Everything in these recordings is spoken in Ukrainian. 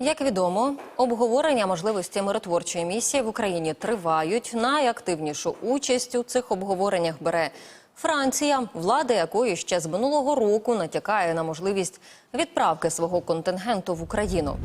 Як відомо, обговорення можливості миротворчої місії в Україні тривають. Найактивнішу участь у цих обговореннях бере Франція, влада якої ще з минулого року натякає на можливість відправки свого контингенту в Україну.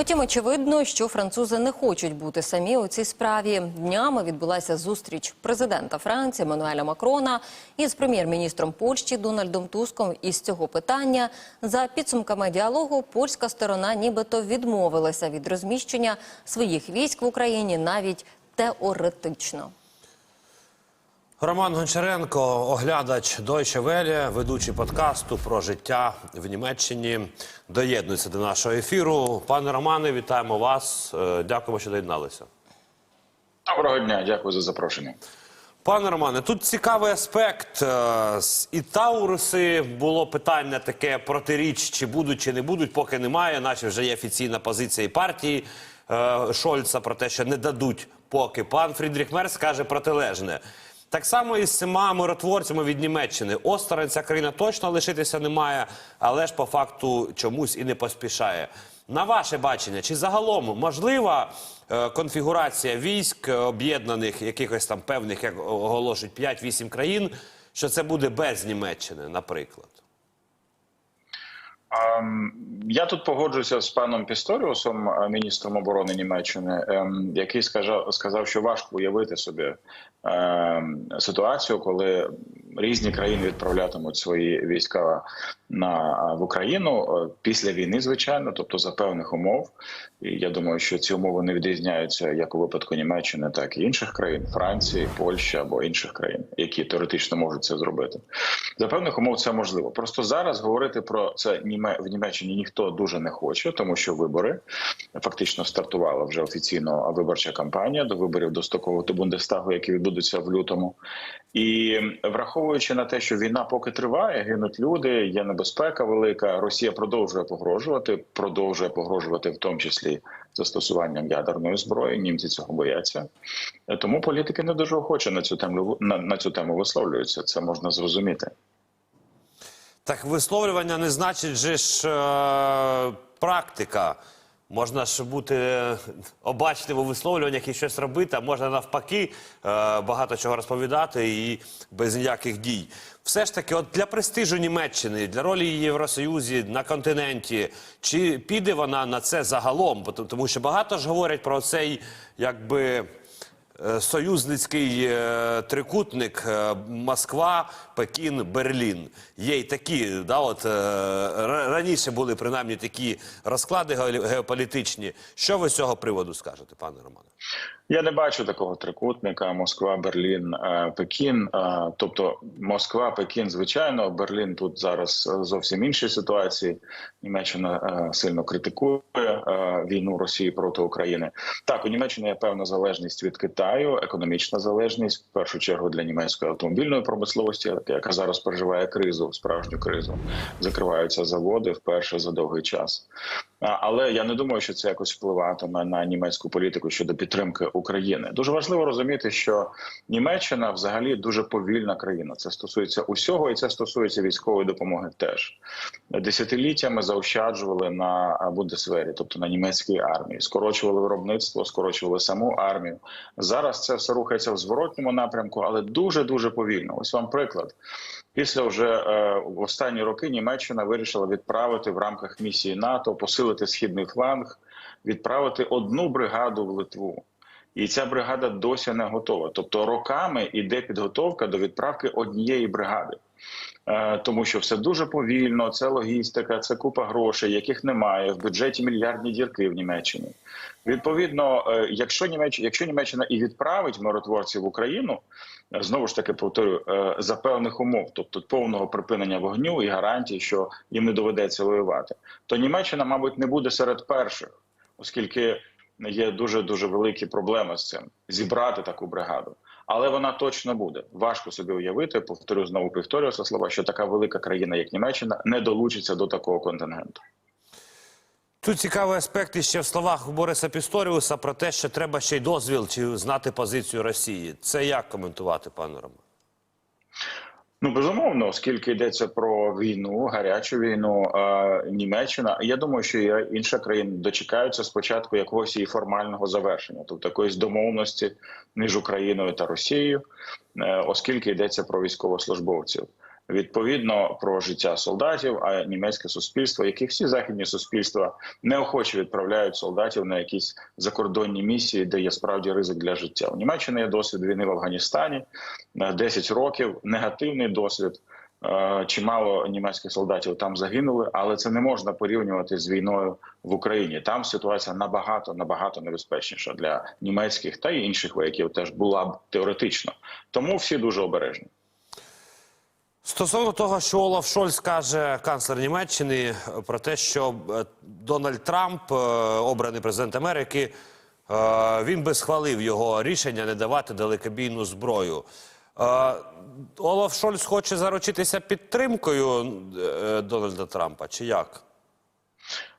Потім очевидно, що французи не хочуть бути самі у цій справі. Днями відбулася зустріч президента Франції Мануеля Макрона із прем'єр-міністром Польщі Дональдом Туском. Із цього питання за підсумками діалогу польська сторона нібито відмовилася від розміщення своїх військ в Україні навіть теоретично. Роман Гончаренко, оглядач Deutsche Welle, ведучий подкасту про життя в Німеччині, доєднується до нашого ефіру. Пане Романе, вітаємо вас. Е, Дякуємо, що доєдналися. Доброго дня, дякую за запрошення. Пане Романе, тут цікавий аспект. Е, З і Тауруси було питання таке протиріч, чи будуть, чи не будуть, поки немає, наче вже є офіційна позиція і партії е, Шольца про те, що не дадуть поки. Пан Фрідріх Мерц каже протилежне. Так само і з цими миротворцями від Німеччини. Осторонь ця країна точно лишитися не має, але ж по факту чомусь і не поспішає. На ваше бачення, чи загалом можлива е, конфігурація військ об'єднаних, якихось там певних, як оголошують, 5-8 країн, що це буде без Німеччини, наприклад? Я тут погоджуюся з паном Пісторіусом, е, міністром оборони Німеччини, ем, який сказав, сказав, що важко уявити собі ем, ситуацію, коли різні країни відправлятимуть свої війська на в Україну е, після війни, звичайно, тобто за певних умов. І я думаю, що ці умови не відрізняються як у випадку Німеччини, так і інших країн Франції, Польщі або інших країн, які теоретично можуть це зробити. За певних умов це можливо. Просто зараз говорити про це в Німеччині ніхто дуже не хоче, тому що вибори фактично стартувала вже офіційно виборча кампанія до виборів до Стокового Бундестагу, які відбудуться в лютому. І враховуючи на те, що війна поки триває, гинуть люди, є небезпека велика. Росія продовжує погрожувати, продовжує погрожувати в тому числі застосуванням ядерної зброї. Німці цього бояться. Тому політики не дуже охоче на цю тему на, на цю тему висловлюються. Це можна зрозуміти. Так висловлювання не значить же ж е, практика. Можна ж бути обачним у висловлюваннях і щось робити, а можна навпаки е, багато чого розповідати і без ніяких дій. Все ж таки, от для престижу Німеччини, для ролі її Євросоюзі на континенті, чи піде вона на це загалом? Тому що багато ж говорять про цей якби. Е, союзницький е, трикутник е, Москва, Пекін, Берлін. Є й такі, да, от, раніше були принаймні такі розклади ге- геополітичні. Що ви з цього приводу скажете, пане Романе? Я не бачу такого трикутника: Москва, Берлін, е, Пекін. Е, Тобто Москва, Пекін, звичайно, Берлін тут зараз е, зовсім інші ситуації. Німеччина сильно критикує війну Росії проти України. Так, у Німеччині є певна залежність від Китаю, економічна залежність в першу чергу для німецької автомобільної промисловості, яка зараз переживає кризу, справжню кризу. Закриваються заводи вперше за довгий час. Але я не думаю, що це якось впливатиме на німецьку політику щодо підтримки України. Дуже важливо розуміти, що Німеччина взагалі дуже повільна країна. Це стосується усього, і це стосується військової допомоги. Теж десятиліттями заощаджували на Бундесвері, тобто на німецькій армії, скорочували виробництво, скорочували саму армію. Зараз це все рухається в зворотньому напрямку, але дуже дуже повільно. Ось вам приклад. Після вже е, в останні роки Німеччина вирішила відправити в рамках місії НАТО, посилити східний фланг, відправити одну бригаду в Литву. І ця бригада досі не готова. Тобто роками йде підготовка до відправки однієї бригади. Е, Тому що все дуже повільно, це логістика, це купа грошей, яких немає в бюджеті мільярдні дірки в Німеччині. Відповідно, е, якщо Німеччина, якщо Німеччина і відправить миротворців в Україну, е, знову ж таки повторю, за певних умов, тобто повного припинення вогню і гарантій, що їм не доведеться воювати, то Німеччина, мабуть, не буде серед перших, оскільки є дуже дуже великі проблеми з цим зібрати таку бригаду. Але вона точно буде. Важко собі уявити. Повторю знову повторюся слова, що така велика країна, як Німеччина, не долучиться до такого контингенту. Тут цікавий аспект іще в словах Бориса Пісторіуса про те, що треба ще й дозвіл чи знати позицію Росії. Це як коментувати, пане Романе? Ну безумовно, оскільки йдеться про війну, гарячу війну, е, Німеччина. Я думаю, що і інші країни дочекаються спочатку якогось її формального завершення, тобто якоїсь домовленості між Україною та Росією, е, оскільки йдеться про військовослужбовців. Відповідно про життя солдатів, а німецьке суспільство, як всі західні суспільства, неохоче відправляють солдатів на якісь закордонні місії, де є справді ризик для життя. У Німеччини є досвід війни в Афганістані е, 10 років, негативний досвід. Е, Чимало німецьких солдатів там загинули, але це не можна порівнювати з війною в Україні. Там ситуація набагато набагато небезпечніша для німецьких та інших вояків. Теж була б теоретично. Тому всі дуже обережні. Стосовно того, що Олаф Шольц каже, канцлер Німеччини, про те, що е, Дональд Трамп, е, обраний президент Америки, е, він би схвалив його рішення не давати далекобійну зброю. Олаф Шольц хоче заручитися підтримкою Дональда Трампа, чи як?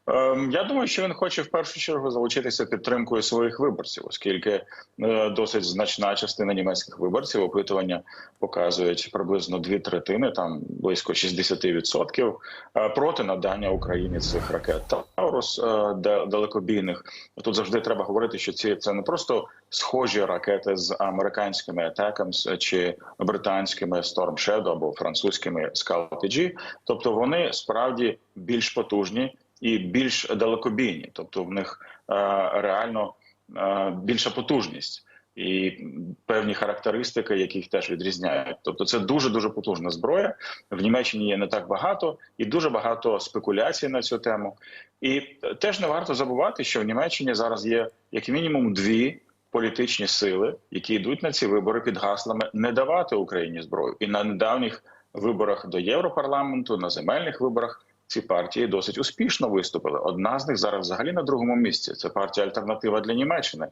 Ем, Я думаю, що він хоче в першу чергу залучитися підтримкою своїх виборців, оскільки е, досить значна частина німецьких виборців опитування показують приблизно дві третини, там близько 60% е, проти надання Україні цих ракет Таурус е, далекобійних. Тут завжди треба говорити, що ці це не просто схожі ракети з американськими Атакамс чи британськими Storm Shadow або французькими Scalp-G. тобто вони справді більш потужні і більш далекобійні, тобто в них е, реально е, більша потужність. І певні характеристики, які їх теж відрізняють. Тобто, це дуже дуже потужна зброя. В Німеччині є не так багато, і дуже багато спекуляцій на цю тему. І теж не варто забувати, що в Німеччині зараз є як мінімум дві політичні сили, які йдуть на ці вибори під гаслами не давати Україні зброю. І на недавніх виборах до Європарламенту, на земельних виборах ці партії досить успішно виступили. Одна з них зараз взагалі на другому місці. Це партія Альтернатива для Німеччини,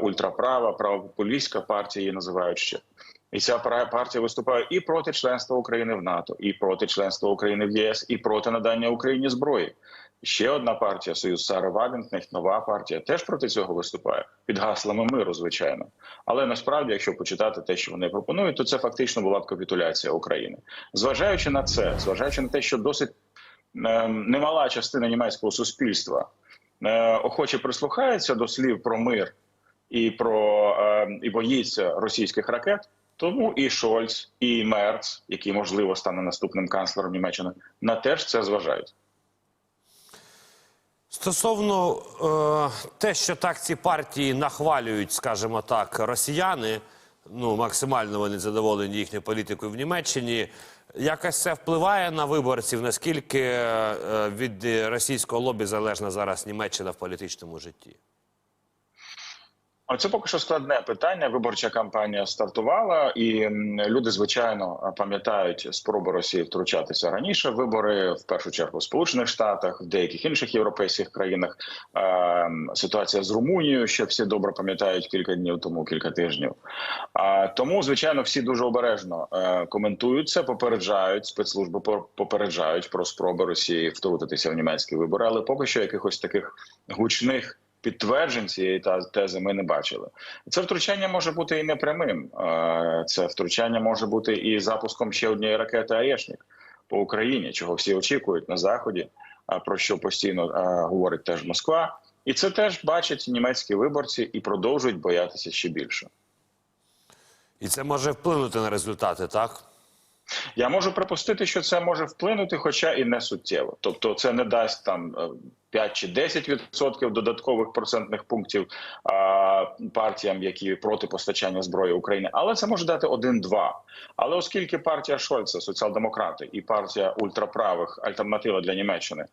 ультраправа, правопопулістська партія її називають ще. І ця партія виступає і проти членства України в НАТО, і проти членства України в ЄС, і проти надання Україні зброї. Ще одна партія Союз Сари Вагенкнехт, нова партія, теж проти цього виступає під гаслами миру, звичайно. Але насправді, якщо почитати те, що вони пропонують, то це фактично була б капітуляція України. Зважаючи на це, зважаючи на те, що досить немала частина німецького суспільства е, охоче прислухається до слів про мир і про е, і боїться російських ракет. Тому і Шольц, і Мерц, який можливо стане наступним канцлером Німеччини, на теж це зважають. Стосовно е, те, що так ці партії нахвалюють, скажімо так, росіяни, ну максимально вони задоволені їхньою політикою в Німеччині. Якось це впливає на виборців, наскільки е, від е, російського лобі залежна зараз Німеччина в політичному житті? А Це поки що складне питання. Виборча кампанія стартувала, і люди, звичайно, пам'ятають спроби Росії втручатися раніше. Вибори в першу чергу в Сполучених Штатах, в деяких інших європейських країнах. Ситуація з Румунією, що всі добре пам'ятають кілька днів тому, кілька тижнів. А тому, звичайно, всі дуже обережно е, коментують це, попереджають спецслужби, по- попереджають про спроби Росії втрутитися в німецькі вибори, але поки що якихось таких гучних підтверджень цієї тези ми не бачили. Це втручання може бути і непрямим. Це втручання може бути і запуском ще однієї ракети «Аєшнік» по Україні, чого всі очікують на заході, про що постійно говорить теж Москва. І це теж бачать німецькі виборці і продовжують боятися ще більше. І це може вплинути на результати, так? Я можу припустити, що це може вплинути, хоча і не суттєво. Тобто, це не дасть там е, 5 чи 10 відсотків додаткових процентних пунктів а, партіям, які проти постачання зброї України, але це може дати 1-2. Але оскільки партія Шольца, соціал-демократи, і партія ультраправих альтернатива для Німеччини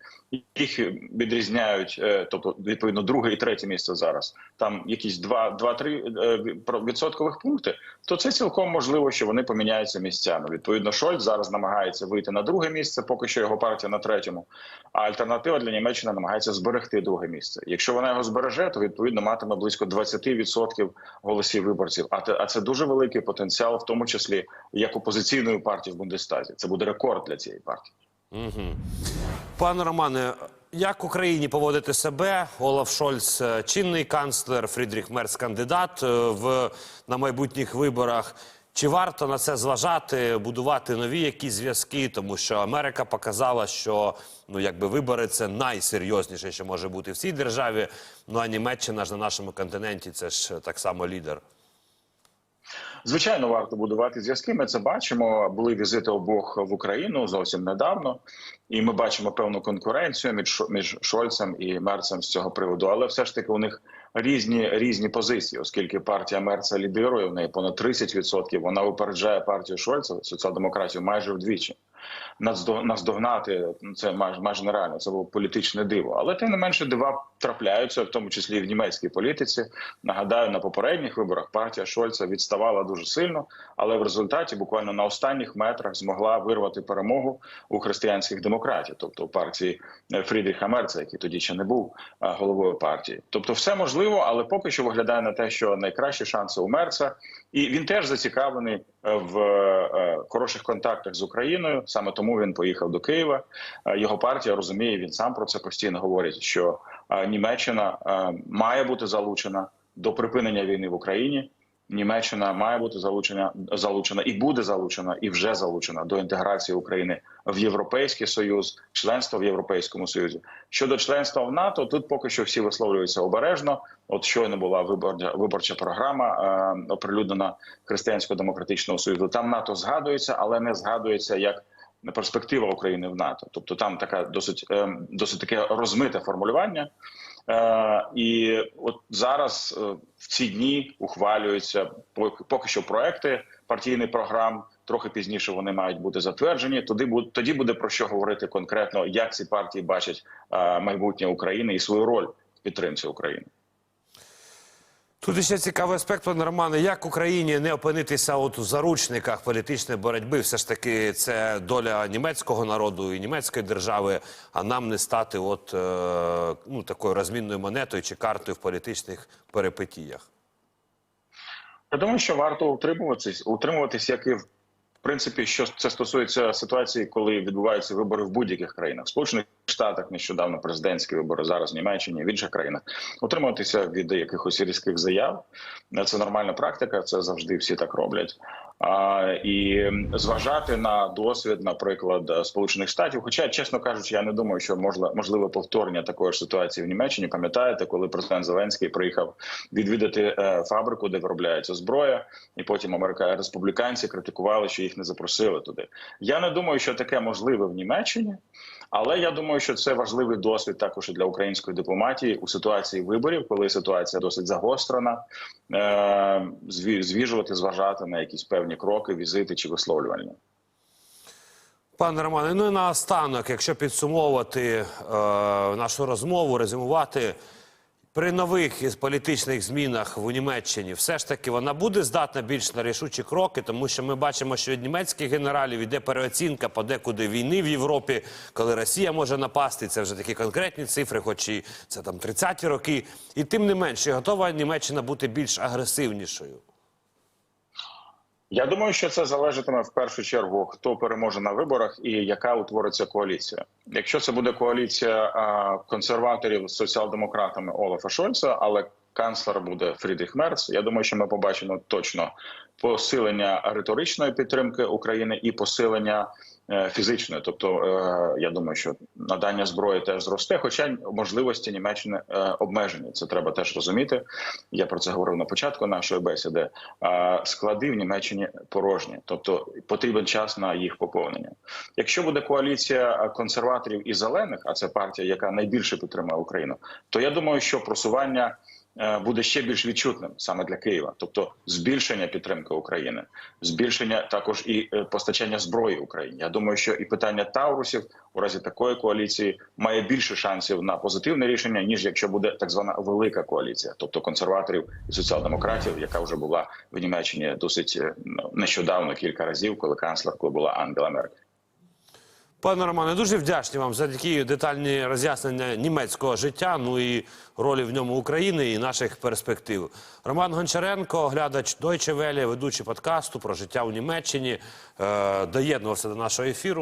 їх відрізняють, е, тобто відповідно друге і третє місце зараз. Там якісь 2-3 е, відсоткових пункти, то це цілком можливо, що вони поміняються місцями. Відповідно, Шольц зараз намагається вийти на друге місце, поки що його партія на третьому. А альтернатива для Німеччини намагається зберегти друге місце. Якщо вона його збереже, то відповідно матиме близько 20% голосів виборців. А це дуже великий потенціал, в тому числі як опозиційної партії в Бундестазі. Це буде рекорд для цієї партії. Пане Романе, як Україні поводити себе? Олаф Шольц е, чинний канцлер, Фрідріх Мерц кандидат е, в на майбутніх виборах. Чи варто на це зважати, будувати нові якісь зв'язки? Тому що Америка показала, що ну якби вибори це найсерйозніше, що може бути в цій державі. Ну а Німеччина ж на нашому континенті це ж так само лідер. Звичайно, варто будувати зв'язки. Ми це бачимо. Були візити обох в Україну зовсім недавно, і ми бачимо певну конкуренцію між між Шольцем і Мерцем з цього приводу. Але все ж таки у них різні різні позиції, оскільки партія Мерца лідирує в неї понад 30%, Вона випереджає партію Шольца, соціал-демократію, майже вдвічі. Наздо- Наздогнати ну, це майже майже нереально. Це було політичне диво. Але тим не менше дива трапляються, в тому числі і в німецькій політиці. Нагадаю, на попередніх виборах партія Шольца відставала дуже сильно, але в результаті буквально на останніх метрах змогла вирвати перемогу у християнських демократів, тобто у партії е, Фрідріха Мерца, який тоді ще не був е, головою партії. Тобто, все можливо, але поки що виглядає на те, що найкращі шанси у Мерца, і він теж зацікавлений в е, хороших контактах з Україною. Саме тому він поїхав до Києва. Е, Його партія розуміє, він сам про це постійно говорить, що е, Німеччина має бути залучена до припинення війни в Україні. Німеччина має бути залучена залучена і буде залучена, і вже залучена до інтеграції України в Європейський Союз, членство в Європейському Союзі. Щодо членства в НАТО, тут поки що всі висловлюються обережно. От щойно була виборча виборча програма, е, оприлюднена Християнсько-демократичного союзу. Там НАТО згадується, але не згадується як перспектива України в НАТО. Тобто там така досить е, досить таке розмите формулювання. Е, і от зараз е, в ці дні ухвалюються поки- що проекти партійних програм. Трохи пізніше вони мають бути затверджені. Тоді буде тоді буде про що говорити конкретно, як ці партії бачать е, майбутнє України і свою роль в підтримці України. Тут ще цікавий аспект, пане Романе, як Україні не опинитися от у заручниках політичної боротьби. Все ж таки, це доля німецького народу і німецької держави, а нам не стати от е, ну такою розмінною монетою чи картою в політичних перипетіях. Я думаю, що варто утримуватись, утримуватись, як і в принципі, що це стосується ситуації, коли відбуваються вибори в будь-яких країнах, Сполучених Штатах нещодавно президентські вибори, зараз в Німеччині, в інших країнах. Утримуватися від якихось різких заяв. Це нормальна практика, це завжди всі так роблять. І зважати на досвід, наприклад, Сполучених Штатів. Хоча, чесно кажучи, я не думаю, що можливо можливе повторення такої ж ситуації в Німеччині. Пам'ятаєте, коли президент Зеленський приїхав відвідати е, фабрику, де виробляється зброя, і потім америка республіканці критикували, що їх не запросили туди. Я не думаю, що таке можливе в Німеччині. Але я думаю, що це важливий досвід також і для української дипломатії у ситуації виборів, коли ситуація досить загострена, е- звіжувати, зважати на якісь певні кроки, візити чи висловлювання. Пане Романе, ну і наостанок, якщо підсумовувати е, нашу розмову, резюмувати при нових політичних змінах в Німеччині, все ж таки вона буде здатна більш на рішучі кроки, тому що ми бачимо, що від німецьких генералів йде переоцінка подекуди війни в Європі, коли Росія може напасти. Це вже такі конкретні цифри, хоч і це там 30-ті роки. І тим не менше, готова Німеччина бути більш агресивнішою. Я думаю, що це залежатиме в першу чергу, хто переможе на виборах і яка утвориться коаліція. Якщо це буде коаліція консерваторів з соціал-демократами Олафа Шольца, але канцлер буде Фрідріх Мерц. Я думаю, що ми побачимо точно посилення риторичної підтримки України і посилення фізичної. Тобто, е, я думаю, що надання зброї теж зросте, хоча можливості Німеччини е, обмежені. Це треба теж розуміти. Я про це говорив на початку нашої бесіди. Е, Склади в Німеччині порожні, тобто потрібен час на їх поповнення. Якщо буде коаліція консерваторів і зелених, а це партія, яка найбільше підтримує Україну, то я думаю, що просування е, буде ще більш відчутним саме для Києва, тобто збільшення підтримки України, збільшення також і е, постачання зброї Україні. Я думаю, що і питання Таурусів у разі такої коаліції має більше шансів на позитивне рішення, ніж якщо буде так звана велика коаліція, тобто консерваторів і соціал-демократів, яка вже була в Німеччині досить е, ну, нещодавно кілька разів, коли канцлеркою була Ангела Меркель. Пане Романе, дуже вдячні вам за такі детальні роз'яснення німецького життя, ну і ролі в ньому України і наших перспектив. Роман Гончаренко, оглядач Deutsche Welle, ведучий подкасту про життя у Німеччині, е, доєднувався до нашого ефіру.